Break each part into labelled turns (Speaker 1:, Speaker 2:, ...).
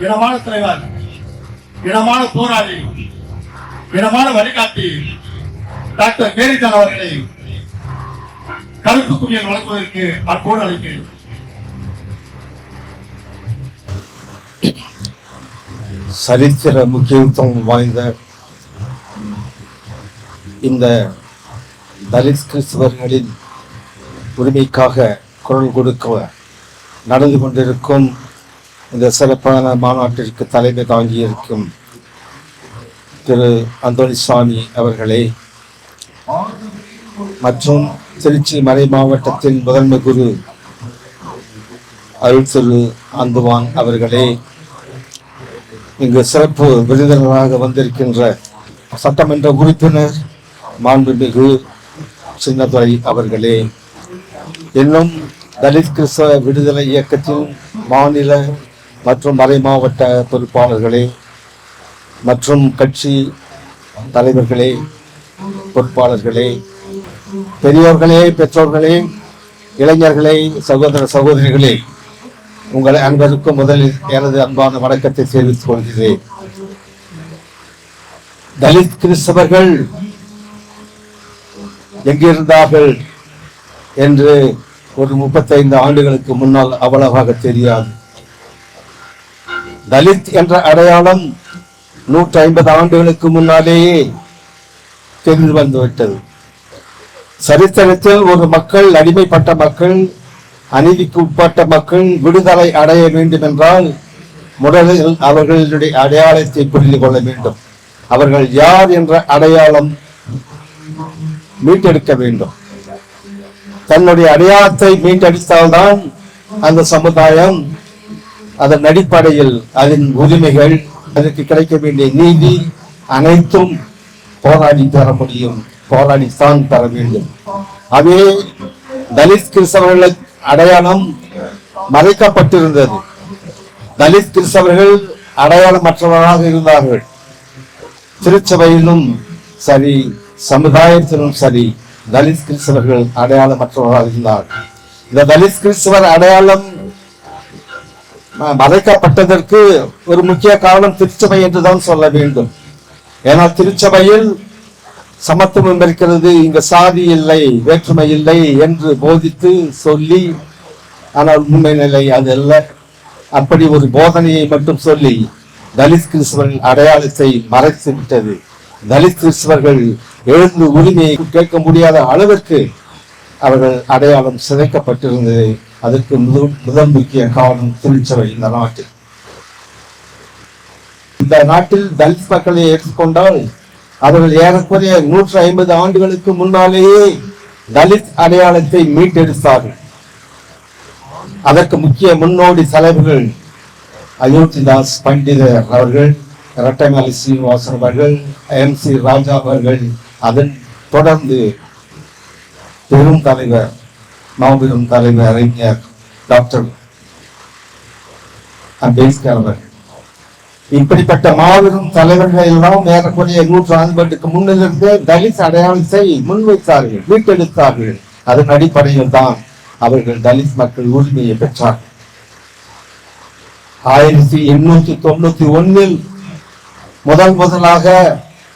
Speaker 1: இனமான தலைவர் இனமான போராளி இனமான வழிகாட்டி டாக்டர் மேரிதான் அவர்களை கருப்பு குவியல் வழங்குவதற்கு அற்போடு அழைக்கிறேன்.
Speaker 2: சரித்திர முக்கியத்துவம் வாய்ந்த இந்த தலித் கிறிஸ்தவர்களின் உரிமைக்காக குரல் கொடுக்க நடந்து கொண்டிருக்கும் இந்த சிறப்பான மாநாட்டிற்கு தலைமை தாங்கியிருக்கும் திரு அந்தோனிசாமி அவர்களே மற்றும் திருச்சி மறை மாவட்டத்தின் முதன்மை குரு அருள் திரு அந்துவான் அவர்களே இங்கு சிறப்பு விருந்தினராக வந்திருக்கின்ற சட்டமன்ற உறுப்பினர் மாண்புமிகு சின்னதுரை அவர்களே இன்னும் தலித் கிறிஸ்தவ விடுதலை இயக்கத்தின் மாநில மற்றும் மறை மாவட்ட பொறுப்பாளர்களே மற்றும் கட்சி தலைவர்களே பொறுப்பாளர்களே பெரியோர்களே பெற்றோர்களே இளைஞர்களே சகோதர சகோதரிகளே உங்கள் அன்பருக்கும் முதலில் எனது அன்பான வணக்கத்தை தெரிவித்துக் கொள்கிறேன். தலித் கிறிஸ்தவர்கள் எங்கிருந்தார்கள் என்று ஒரு முப்பத்தைந்து ஆண்டுகளுக்கு முன்னால் அவ்வளவாக தெரியாது. தலித் என்ற அடையாளம் நூற்றி ஐம்பது ஆண்டுகளுக்கு முன்னாலேயே தெரிந்து வந்துவிட்டது. சரித்திரத்தில் ஒரு மக்கள் அடிமைப்பட்ட மக்கள் அநீதிக்கு உட்பட்ட மக்கள் விடுதலை அடைய வேண்டும் என்றால் முதலில் அவர்களுடைய அடையாளத்தை புரிந்து கொள்ள வேண்டும். அவர்கள் யார் என்ற அடையாளம் மீட்டெடுக்க வேண்டும். தன்னுடைய அடையாளத்தை மீட்டெடுத்தால்தான் அந்த சமுதாயம் அதன் அடிப்படையில் அதன் உரிமைகள் அதற்கு கிடைக்க வேண்டிய நீதி அனைத்தும் போராடி தர முடியும் போராடித்தான் தர வேண்டும். அதே தலித் கிறிஸ்தவர்கள் அடையாளம் மறைக்கப்பட்டிருந்தது. தலித் கிறிஸ்தவர்கள் அடையாளமற்றவராக இருந்தார்கள். திருச்சபையிலும் சரி சமுதாயத்திலும் சரி தலித் கிறிஸ்தவர்கள் அடையாளமற்றவராக இருந்தார்கள். இந்த தலித் கிறிஸ்தவர் அடையாளம் மறைக்கப்பட்டதற்கு ஒரு முக்கிய காரணம் திருச்சபை என்றுதான் சொல்ல வேண்டும். ஏன்னா திருச்சபையில் சமத்துவம் இருக்கிறது இங்க சாதி இல்லை வேற்றுமை இல்லை என்று போதித்து சொல்லி ஆனால் உண்மை நிலை அது அல்ல. அப்படி ஒரு போதனையை மட்டும் சொல்லி தலித் கிறிஸ்தவர்கள் அடையாளத்தை மறைத்து விட்டது. தலித் கிறிஸ்தவர்கள் எழுந்து உரிமையை கேட்க முடியாத அளவிற்கு அவர்கள் அடையாளம் சிதைக்கப்பட்டிருந்தது. அதற்கு முதல் முதல் முக்கிய காரணம் திருச்சபை இந்த நாட்டில். இந்த நாட்டில் தலித் மக்களை எடுத்துக்கொண்டால் அவர்கள் ஏறக்குறைய நூற்று ஐம்பது ஆண்டுகளுக்கு முன்னாலேயே தலித் அடையாளத்தை மீட்டெடுத்தார்கள். அதற்கு முக்கிய முன்னோடி தலைவர்கள் அயோத்திதாஸ் பண்டிதர் அவர்கள் இரட்டைமலை சீனிவாசன் அவர்கள் எம் சி ராஜா அவர்கள் அதன் தொடர்ந்து பெரும் தலைவர் மாபெரும் தலைவர் அறிஞர் டாக்டர் அம்பேத்கர் அவர்கள் இப்படிப்பட்ட மாபெரும் தலைவர்கள் எல்லாம் ஏறக்குறைய நூற்று ஆண்டுகளுக்கு முன்னிலிருந்து தலித் அடையாளத்தை முன்வைத்தார்கள் மீட்டெடுத்தார்கள். அதன் அடிப்படையில் தான் அவர்கள் தலித் மக்கள் உரிமையை பெற்றார்கள் ஆயிரத்தி எண்ணூத்தி தொண்ணூத்தி ஒன்னில் முதல் முதலாக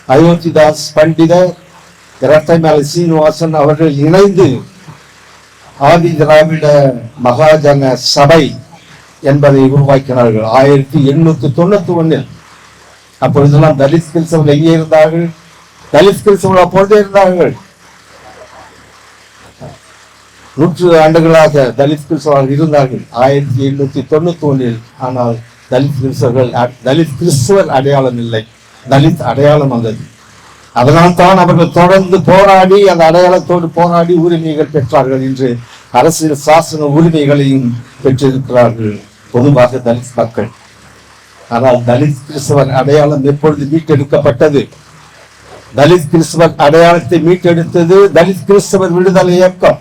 Speaker 2: அயோத்திதாஸ் பண்டிதர் இரட்டைமலை சீனிவாசன் அவர்கள் இணைந்து ஆதி திராவிட மகாஜன சபை என்பதை உருவாக்கினார்கள். ஆயிரத்தி எண்ணூத்தி தொண்ணூத்தி ஒன்னில் அப்பொழுதெல்லாம் தலித் கிறிஸ்தவர்கள் எங்கே இருந்தார்கள்? தலித் கிறிஸ்தவர்கள் அப்பொழுதே இருந்தார்கள். நூற்று ஆண்டுகளாக தலித் கிறிஸ்தவர்கள் இருந்தார்கள். ஆயிரத்தி எண்ணூத்தி தொண்ணூத்தி ஒன்னில் ஆனால் தலித் கிறிஸ்தவர்கள் அ- தலித் கிறிஸ்துவர் அடையாளம் இல்லை. தலித் அடையாளம் வந்தது அதனால் தான் அவர்கள் தொடர்ந்து போராடி அந்த அடையாளத்தோடு போராடி உரிமைகள் பெற்றார்கள் என்று அரசியல் சாசன உரிமைகளையும் பெற்றிருக்கிறார்கள் பொதுவாக தலித் மக்கள். ஆனால் தலித் கிறிஸ்தவர் அடையாளம் எப்பொழுது மீட்டெடுக்கப்பட்டது? தலித் கிறிஸ்தவர் அடையாளத்தை மீட்டெடுத்தது தலித் கிறிஸ்தவர் விடுதலை இயக்கம்.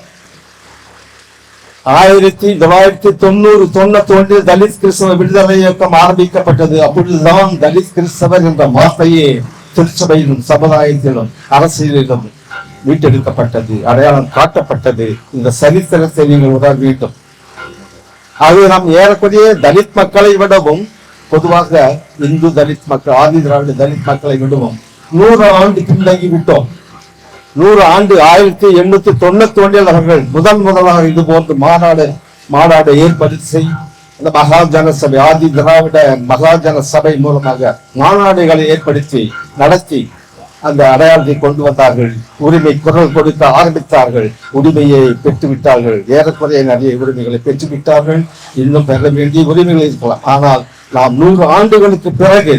Speaker 2: ஆயிரத்தி தொள்ளாயிரத்தி தொண்ணூறு தொண்ணூத்தி ஒன்றில் தலித் கிறிஸ்தவ விடுதலை இயக்கம் ஆரம்பிக்கப்பட்டது. அப்பொழுதுதான் தலித் கிறிஸ்தவர் என்ற வார்த்தையே திருச்சபையிலும் சமுதாயத்திலும் அரசியலிலும் மீட்டெடுக்கப்பட்டது அடையாளம் காட்டப்பட்டது. இந்த சரித்திரத்தை நீங்கள் உதவ வேண்டும். அது நாம் ஏறக்குறைய தலித் மக்களை விடவும் பொதுவாக இந்து தலித் மக்கள் ஆதி திராவிட தலித் மக்களை விடுவோம் நூறு ஆண்டு பின்தங்கி விட்டோம். நூறு ஆண்டு ஆயிரத்தி எண்ணூத்தி தொண்ணூத்தி ஒன்றில் அவர்கள் முதன் முதலாக இது போன்று மாநாடு மாநாடு செய்யும் இந்த மகாஜன சபை ஆதி திராவிட மகாஜன சபை மூலமாக மாநாடுகளை ஏற்படுத்தி நடத்தி அந்த அடையாளத்தை கொண்டு வந்தார்கள். உரிமை குரல் கொடுக்க ஆரம்பித்தார்கள். உரிமையை பெற்றுவிட்டார்கள். ஏறக்குறைய நிறைய உரிமைகளை பெற்றுவிட்டார்கள். இன்னும் பெற வேண்டிய உரிமைகள் இருக்கலாம். ஆனால் நாம் நூறு ஆண்டுகளுக்கு பிறகு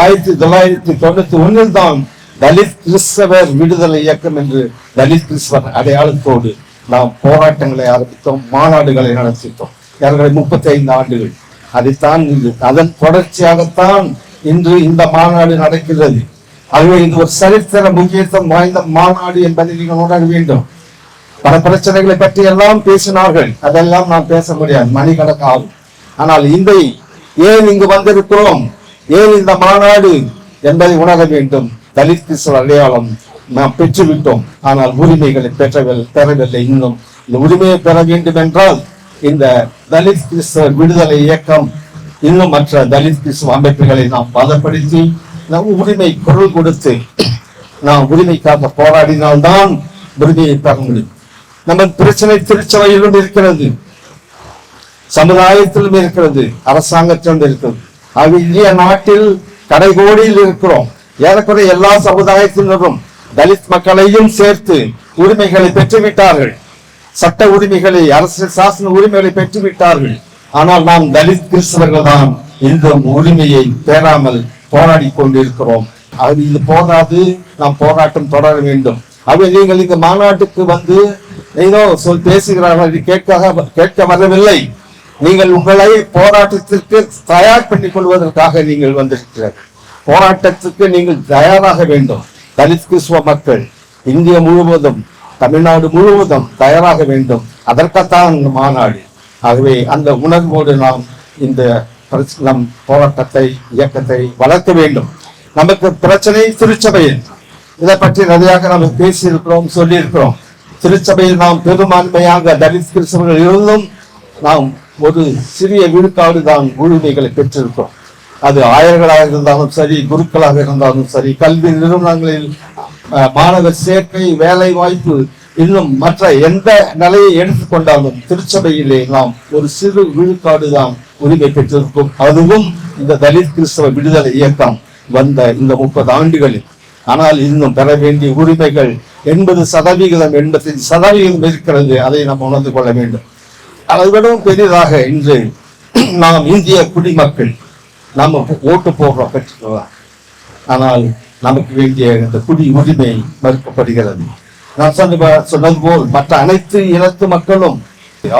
Speaker 2: ஆயிரத்தி தொள்ளாயிரத்தி தொண்ணூத்தி ஒன்னில் தான் தலித் கிறிஸ்தவர் விடுதலை இயக்கம் என்று தலித் கிறிஸ்தவர் அடையாளத்தோடு நாம் போராட்டங்களை ஆரம்பித்தோம் மாநாடுகளை நடத்திட்டோம் ஏற்கனவே முப்பத்தி ஐந்து ஆண்டுகள். அதைத்தான் இது அதன் தொடர்ச்சியாகத்தான் இன்று இந்த மாநாடு நடக்கிறது ஆகவே இது ஒரு சரித்திர முக்கியத்துவம் வாய்ந்த மாநாடு என்பதை நீங்கள் உணர வேண்டும். பல பிரச்சனைகளை பற்றி எல்லாம் பேசினார்கள். அதெல்லாம் நான் பேச முடியாது. மணிக்கணக்காகும். ஆனால் இந்த ஏன் இங்கு வந்திருக்கிறோம்? ஏன் இந்த மாநாடு என்பதை உணர வேண்டும். தலித் கிறிஸ்தவ அடையாளம் நாம் பெற்றுவிட்டோம். ஆனால் உரிமைகளை பெற்றவில்லை பெறவில்லை. இன்னும் இந்த உரிமையை பெற வேண்டும் என்றால் இந்த தலித் கிறிஸ்தவ விடுதலை இயக்கம் இன்னும் மற்ற தலித் கிறிஸ்தவ அமைப்புகளை நாம் பலப்படுத்தி நம் உரிமை குரல் கொடுத்து நாம் உரிமைக்காக போராடினால்தான் உரிமையை பெற முடியும். நம்ம பிரச்சனை திருச்சபையிலும் இருக்கிறது. சமுதாயத்திலும் இருக்கிறது. அரசாங்கத்திலும் இருக்கிறது. அது இந்திய நாட்டில் கடைகோடியில் இருக்கிறோம். ஏறக்குறைய எல்லா சமுதாயத்தினரும் தலித் மக்களையும் சேர்த்து உரிமைகளை பெற்றுவிட்டார்கள். சட்ட உரிமைகளை அரசியல் சாசன உரிமைகளை பெற்றுவிட்டார்கள். ஆனால் நாம் தலித் கிறிஸ்தவர்கள் தான் இந்த உரிமையை பெறாமல் போராடி கொண்டிருக்கிறோம். அது இது போதாது நாம் போராட்டம் தொடர வேண்டும். அவை நீங்கள் இந்த மாநாட்டுக்கு வந்து ஏதோ சொல் பேசுகிறார்கள் கேட்க கேட்க வரவில்லை. நீங்கள் உங்களை போராட்டத்திற்கு தயார் பண்ணிக் கொள்வதற்காக நீங்கள் வந்திருக்கிறீர்கள். போராட்டத்துக்கு நீங்கள் தயாராக வேண்டும். தலித் கிறிஸ்துவ மக்கள் இந்திய முழுவதும் தமிழ்நாடு முழுவதும் தயாராக வேண்டும். அதற்காகத்தான் இந்த மாநாடு. ஆகவே அந்த உணர்வோடு நாம் இந்த நம் போராட்டத்தை இயக்கத்தை வளர்க்க வேண்டும். நமக்கு பிரச்சனை திருச்சபையில். இதை பற்றி நிறையாக நாம் பேசியிருக்கிறோம் சொல்லியிருக்கிறோம். திருச்சபையில் நாம் பெரும்பான்மையாக தலித் கிறிஸ்தவர்கள் இருந்தும் நாம் ஒரு சிறிய விழுக்காடு தான் உரிமைகளை பெற்றிருக்கிறோம். அது ஆயர்களாக இருந்தாலும் சரி குருக்களாக இருந்தாலும் சரி கல்வி நிறுவனங்களில் மாணவர் சேர்க்கை வேலை வாய்ப்பு இன்னும் மற்ற எந்த நிலையை எடுத்துக்கொண்டாலும் திருச்சபையிலே நாம் ஒரு சிறு விழுக்காடு தான் உரிமை பெற்றிருக்கும். அதுவும் இந்த தலித் கிறிஸ்தவ விடுதலை இயக்கம் வந்த இந்த முப்பது ஆண்டுகளில். ஆனால் இன்னும் பெற வேண்டிய உரிமைகள் எண்பது சதவிகிதம் எண்பத்தி சதவிகிதம் இருக்கிறது. அதை நாம் உணர்ந்து கொள்ள வேண்டும். அதைவிடவும் பெரிதாக இன்று நாம் இந்திய குடிமக்கள் நாம் ஓட்டு போடுறோம் பெற்றுக்கலாம் ஆனால் நமக்கு வேண்டிய இந்த குடி உரிமை மறுக்கப்படுகிறது. நான் சொன்ன சொன்னது போல் மற்ற அனைத்து இனத்து மக்களும்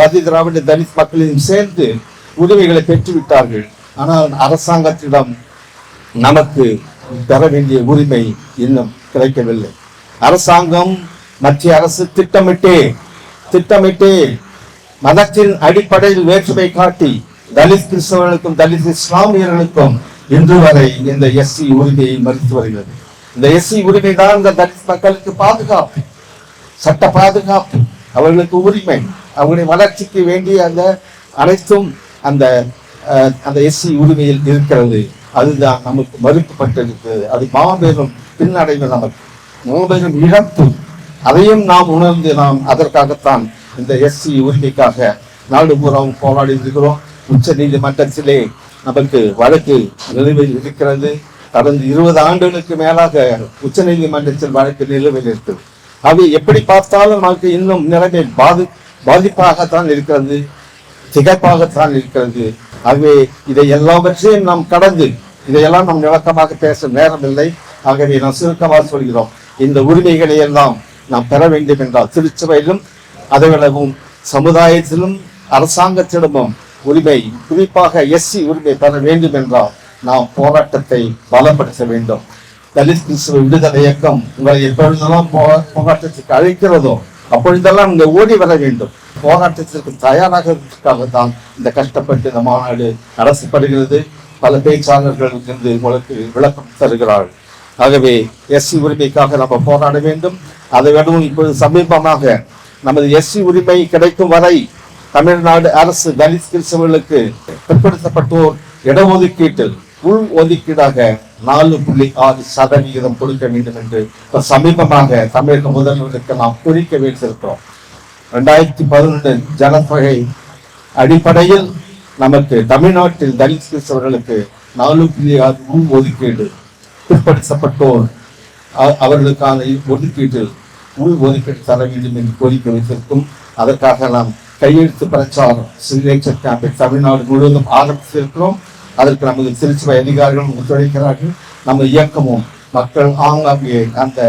Speaker 2: ஆதி திராவிட தலித் மக்களையும் சேர்ந்து உரிமைகளை பெற்றுவிட்டார்கள். ஆனால் அரசாங்கத்திடம் நமக்கு பெற வேண்டிய உரிமை இன்னும் கிடைக்கவில்லை. அரசாங்கம் மத்திய அரசு திட்டமிட்டே திட்டமிட்டே மதத்தின் அடிப்படையில் வேற்றுமை காட்டி தலித் கிறிஸ்தவர்களுக்கும் தலித் இஸ்லாமியர்களுக்கும் இன்று வரை இந்த எஸ்சி உரிமையை மறுத்து வருகிறது. இந்த எஸ்சி உரிமை தான் இந்த தலித் மக்களுக்கு பாதுகாப்பு சட்ட பாதுகாப்பு. அவர்களுக்கு உரிமை. அவர்களின் வளர்ச்சிக்கு வேண்டிய அந்த அனைத்தும் அந்த அஹ், அந்த எஸ்சி உரிமையில் இருக்கிறது. அதுதான் நமக்கு மறுக்கப்பட்டிருக்கிறது அது மாபெரும் பின்னடைவு நமக்கு. மாபெரும் இழப்பு. அதையும் நாம் உணர்ந்து நாம் அதற்காகத்தான் இந்த எஸ்சி உரிமைக்காக நாடு பூராவும் போராடி இருக்கிறோம். உச்ச நீதிமன்றத்திலே நமக்கு வழக்கு நிலுவையில் இருக்கிறது. கடந்த இருபது ஆண்டுகளுக்கு மேலாக உச்ச நீதிமன்றத்தில் வழக்கு நிலுவையில் இருக்கிறது அவை எப்படி பார்த்தாலும் நமக்கு இன்னும் நிலைமை பாதி பாதிப்பாகத்தான் இருக்கிறது. திகைப்பாகத்தான் இருக்கிறது. ஆகவே இதை எல்லாவற்றையும் நாம் கடந்து இதையெல்லாம் நாம் விளக்கமாக பேச நேரமில்லை. ஆகவே நாம் சுருக்கமாக சொல்கிறோம். இந்த உரிமைகளை எல்லாம் நாம் பெற வேண்டும் என்றால் திருச்சபையிலும் அதை விடவும் சமுதாயத்திலும் அரசாங்கத்திடமும் உரிமை குறிப்பாக எஸ்சி உரிமை பெற வேண்டும் என்றால் நாம் போராட்டத்தை பலப்படுத்த வேண்டும். தலித் கிறிஸ்துவ விடுதலை இயக்கம் உங்களை எப்பொழுதெல்லாம் போ- போராட்டத்திற்கு அழைக்கிறதோ அப்பொழுதெல்லாம் இங்கே ஓடி வர வேண்டும். போராட்டத்திற்கு தயாராக தான் இந்த கஷ்டப்பட்டு இந்த மாநாடு நடத்தப்படுகிறது. பல பேச்சாளர்கள் இருந்து உங்களுக்கு விளக்கம் தருகிறார்கள். ஆகவே எஸ்சி உரிமைக்காக நம்ம போராட வேண்டும். அதை விடவும் இப்பொழுது சமீபமாக நமது எஸ்சி உரிமை கிடைக்கும் வரை தமிழ்நாடு அரசு தலித் கிறிஸ்தவர்களுக்கு பிற்படுத்தப்பட்டோர் இடஒதுக்கீட்டில் உள் ஒதுக்கீடாக நாலு புள்ளி ஆறு சதவிகிதம் கொடுக்க வேண்டும் என்று சமீபமாக தமிழக முதல்வருக்கு நாம் குறிக்க வைத்திருக்கிறோம். ரெண்டாயிரத்தி பதினொன்று ஜனத்தொகை அடிப்படையில் நமக்கு தமிழ்நாட்டில் தலித் கிறிஸ்தவர்களுக்கு நாலு புள்ளி ஆறு உள் ஒதுக்கீடு பிற்படுத்தப்பட்டோர் அவர்களுக்கான ஒதுக்கீட்டில் உள் ஒதுக்கீடு தர வேண்டும் என்று கோரிக்கை வைத்திருக்கும். அதற்காக நாம் கையெழுத்து பிரச்சாரம் சிக்னேச்சர் கேம்பை தமிழ்நாடு முழுவதும் ஆரம்பித்திருக்கிறோம். அதற்கு நமது திருச்சுவை அதிகாரிகளும் ஒத்துழைக்கிறார்கள். நம்ம இயக்கமும் மக்கள் ஆங்காங்கே அந்த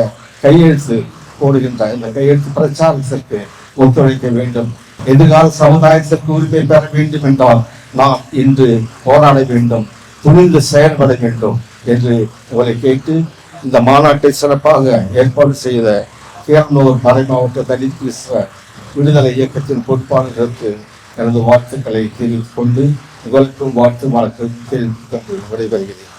Speaker 2: கையெழுத்து போடுகின்ற இந்த கையெழுத்து பிரச்சாரத்திற்கு ஒத்துழைக்க வேண்டும். எதிர்கால சமுதாயத்திற்கு உரிமை பெற வேண்டும் என்றால் நாம் இன்று போராட வேண்டும் துணிந்து செயல்பட வேண்டும் என்று உங்களை கேட்டு இந்த மாநாட்டை சிறப்பாக ஏற்பாடு செய்த கேரளூர் மறைமாவட்ட தலித் கிறிஸ்தவ விடுதலை இயக்கத்தின் பொறுப்பாளர்களுக்கு எனது வாழ்த்துக்களை தெரிவித்துக் கொண்டு உங்களுக்கும் வாழ்த்து வணக்கம் தெரிவித்துக் கொண்டு விடைபெறுகிறேன்.